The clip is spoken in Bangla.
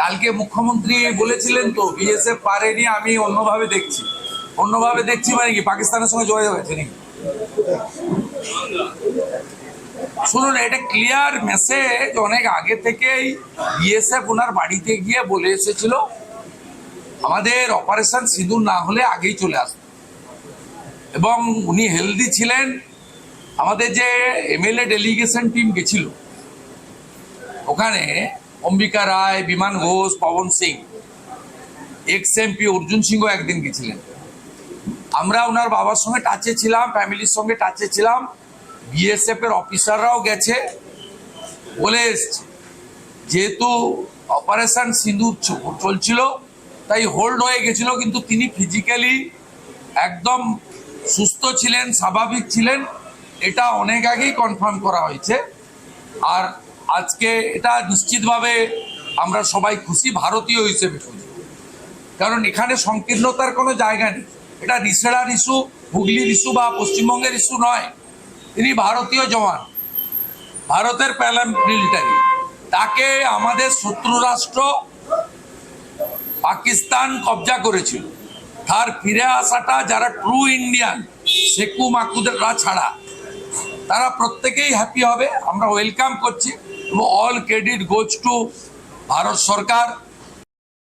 কালকে মুখ্যমন্ত্রী বলেছিলেন তো বিএসএফ পারেনি আমি অন্যভাবে দেখছি। অন্যভাবে দেখছি মানে কি, পাকিস্তানের সঙ্গে যোগাযোগ আছে নাকি? শুনুন, এটা ক্লিয়ার মেসেজ অনেক আগে থেকেই বিএসএফ ওনার বাড়িতে গিয়ে বলে এসেছিল, আমাদের অপারেশন সিঁদুর না হলে আগেই চলে আসবে। এবং উনি হেলদি ছিলেন। আমাদের যে এমএলএ ডেলিগেশন টিম গেছিল, ওখানে অম্বিকা রায়, বিমান ঘোষ, পবন সিং, এক্স এমপি অর্জুন সিংহ একদিন গেছিলেন। আমরা ওনার বাবার সঙ্গে টাচে ছিলাম ফ্যামিলির সঙ্গে টাচে ছিলাম। বিএসএফ এর অফিসাররাও গেছে। বলে এসছে, যেহেতু অপারেশন সিঁদুর চলছিল, তাই হোল্ড হয়ে গেছিল, কিন্তু তিনি ফিজিক্যালি একদম সুস্থ ছিলেন, স্বাভাবিক ছিলেন। এটা অনেক আগেই কনফার্ম করা হয়েছে। আর আজকে এটা নিশ্চিতভাবে আমরা সবাই খুশি, ভারতীয় হিসেবে খুশি। কারণ এখানে সংকীর্ণতার কোনো জায়গা নেই। এটা রিসেড়ার ইস্যু, হুগলির ইস্যু বা পশ্চিমবঙ্গের ইস্যু নয়। তিনি ভারতীয় জওয়ান। ভারতের প্যারামিলিটারি। তাকে আমাদের শত্রু রাষ্ট্র পাকিস্তান কবজা করেছিল। তার ফিরে আসাটা যারা ট্রু ইন্ডিয়ান শেকু মাকুদেররা ছাড়া, তারা প্রত্যেকেই হ্যাপি হবে। আমরা ওয়েলকাম করছি। এবং all credit goes to Bharat Sarkar